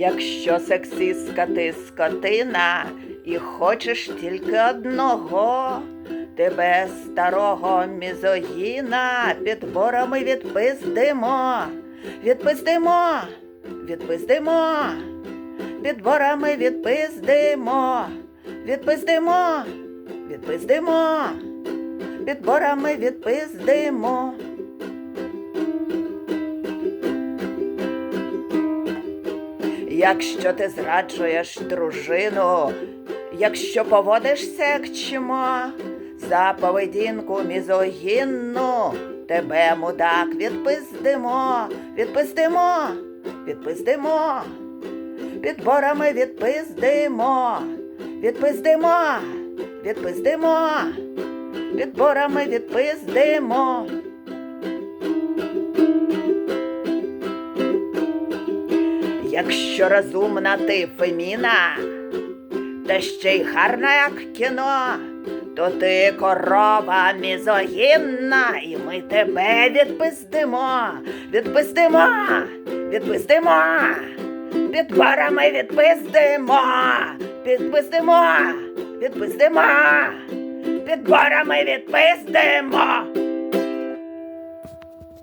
Якщо сексистка ти скотина і хочеш тільки одного, тебе старого мізогіна підборами відпиздимо, відпиздимо, відпиздимо, підборами відпиздимо, відпиздимо, відпиздимо, підборами відпиздимо. Якщо ти зраджуєш дружину, якщо поводишся як чмо, за поведінку мізогінну, тебе, мудак, відпиздимо, відпиздимо, відпиздимо, підборами відпиздимо, відпиздимо, відпиздимо, підборами відпиздимо. Якщо розумна ти феміна, та ще й гарна, як кіно, то ти корова мізогінна, і ми тебе відпиздимо, відпиздимо, відпиздимо, під горами відпиздимо, відпиздимо, відпиздимо, під горами відпиздимо.